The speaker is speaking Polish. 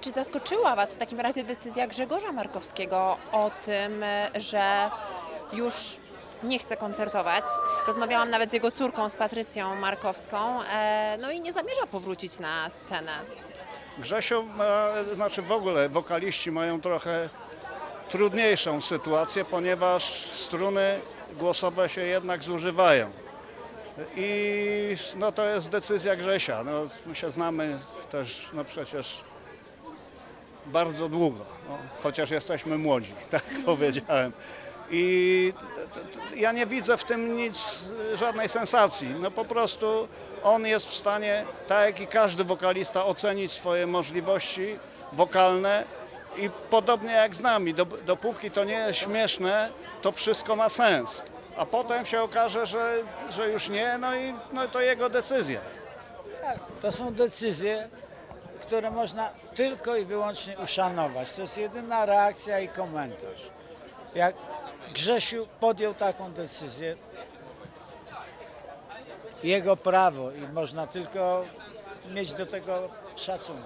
Czy zaskoczyła Was w takim razie decyzja Grzegorza Markowskiego o tym, e, że już nie chce koncertować? Rozmawiałam nawet z jego córką, z Patrycją Markowską, e, no i nie zamierza powrócić na scenę. Grzesiu, ma, znaczy w ogóle wokaliści mają trochę trudniejszą sytuację, ponieważ struny głosowe się jednak zużywają. I no to jest decyzja Grzesia. No, my się znamy też no przecież bardzo długo, no, chociaż jesteśmy młodzi, tak powiedziałem. I ja nie widzę w tym nic, żadnej sensacji. No po prostu on jest w stanie, tak jak i każdy wokalista, ocenić swoje możliwości wokalne i podobnie jak z nami, dop- dopóki to nie jest śmieszne, to wszystko ma sens. A potem się okaże, że, że już nie, no i no to jego decyzja. To są decyzje, które można tylko i wyłącznie uszanować. To jest jedyna reakcja i komentarz. Jak Grzesiu podjął taką decyzję, jego prawo i można tylko mieć do tego szacunek.